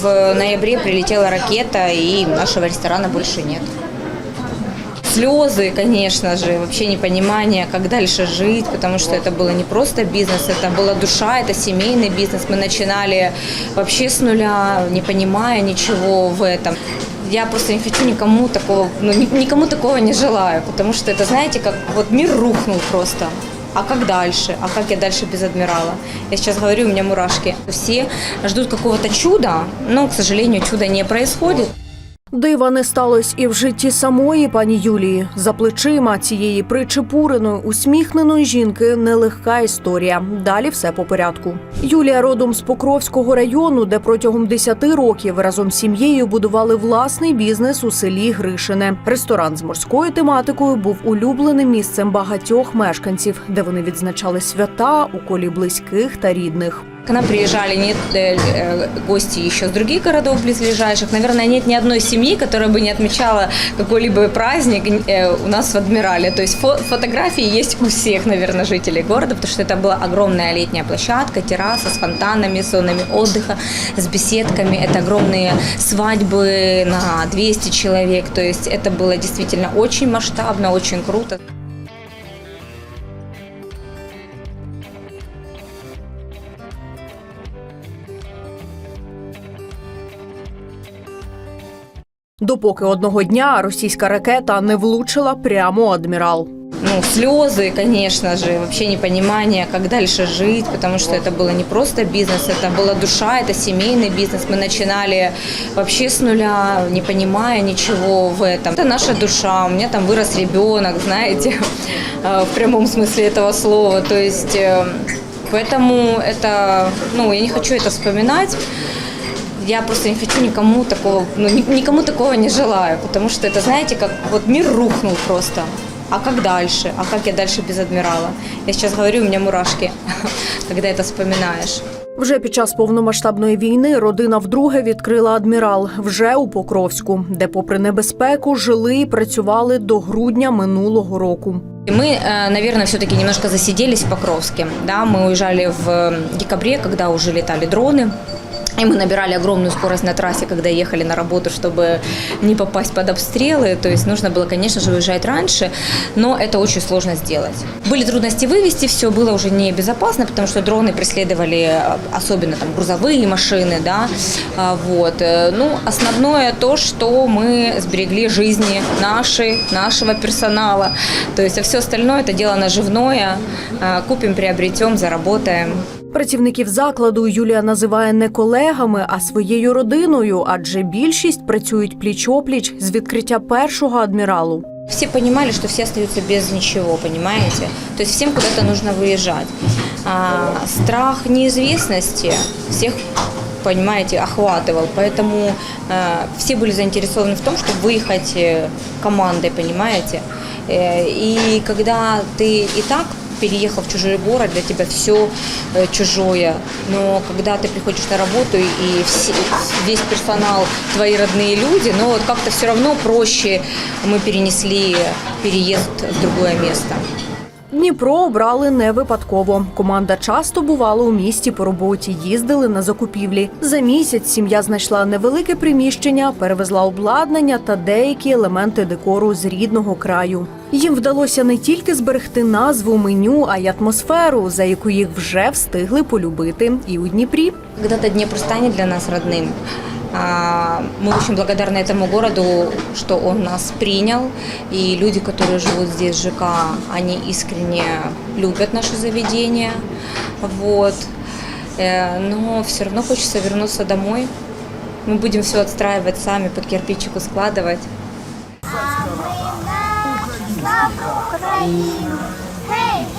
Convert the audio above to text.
В ноябре прилетела ракета, и нашего ресторана больше нет. Слезы, конечно же, вообще непонимание, как дальше жить, потому что это было не просто бизнес, это была душа, это семейный бизнес. Мы начинали вообще с нуля, не понимая ничего в этом. Я просто не хочу никому такого, ну, ни- никому такого не желаю, потому что это, знаете, как вот мир рухнул просто. А как дальше? А как я дальше без адмирала? Я сейчас говорю, у меня мурашки. Все ждут какого-то чуда, но, к сожалению, чуда не происходит. Дива не сталося і в житті самої пані Юлії. За плечима цієї причепуреної, усміхненої жінки нелегка історія. Далі все по порядку. Юлія родом з Покровського району, де протягом 10 років разом з сім'єю будували власний бізнес у селі Гришине. Ресторан з морською тематикою був улюбленим місцем багатьох мешканців, де вони відзначали свята у колі близьких та рідних. К нам приезжали нет, э, э, гости еще с других городов близлежащих. Наверное, нет ни одной семьи, которая бы не отмечала какой-либо праздник э, у нас в Адмирале. То есть фо- фотографии есть у всех, наверное, жителей города, потому что это была огромная летняя площадка, терраса с фонтанами, с зонами отдыха, с беседками. Это огромные свадьбы на 200 человек. То есть это было действительно очень масштабно, очень круто. Допоки одного дня російська ракета не влучила прямо у адмірал. ну, слезы, конечно же, вообще непонимание, как дальше жить, потому что это было не просто бизнес, это была душа, это семейный бизнес. Мы начинали вообще с нуля, не понимая ничего в этом. Это наша душа, у меня там вырос ребенок, знаете, э, в прямом смысле этого слова. То есть, э, поэтому это, ну, я не хочу это вспоминать. Я просто не хочу никому такого, ну, ни- никому такого не желаю, потому что это, знаете, как вот мир рухнул просто. А как дальше? А как я дальше без адмирала? Я сейчас говорю, у меня мурашки, когда это вспоминаешь. Вже під час повномасштабної війни родина вдруге відкрила адмірал вже у Покровську, де, попри небезпеку, жили і працювали до грудня минулого року. И Мы, э, наверное, все-таки немножко засиделись в Покровске. Да, мы уезжали в декабре, когда уже летали дроны. И мы набирали огромную скорость на трассе, когда ехали на работу, чтобы не попасть под обстрелы. То есть нужно было, конечно же, уезжать раньше, но это очень сложно сделать. Были трудности вывести, все было уже небезопасно, потому что дроны преследовали э, особенно там грузовые машины, да, А, вот. Э, Ну, основное то, что мы сберегли жизни наши, нашего персонала. То есть, а все остальное это дело наживное. А, Купим, приобретем, заработаем. Працівників закладу Юлія називає не колегами, а своєю родиною, адже більшість працюють пліч-опліч з відкриття першого адміралу. Все понимали, что все остаются без ничего, понимаете? То есть всем куда-то нужно выезжать. А, страх неизвестности всех понимаете, охватывал. Поэтому э, все были заинтересованы в том, чтобы выехать э, командой, понимаете. Э, и когда ты и так переехал в чужой город, для тебя все чужое. Но когда ты приходишь на работу и все- весь персонал твои родные люди, но вот как-то все равно проще мы перенесли переезд в другое место. Дніпро обрали не випадково. Команда часто бувала у місті по роботі, їздили на закупівлі. За місяць сім'я знайшла невелике приміщення, перевезла обладнання та деякі елементи декору з рідного краю. Їм вдалося не тільки зберегти назву меню, а й атмосферу, за яку їх вже встигли полюбити і у Дніпрі. Когда-то Днепр станет для нас родным. А, Мы очень благодарны этому городу, что он нас принял. И люди, которые живут здесь, в ЖК, они искренне любят наше заведение. Вот. Э, Но все равно хочется вернуться домой. Мы будем все отстраивать сами, по кирпичику складывать. Слава Україну! Гей!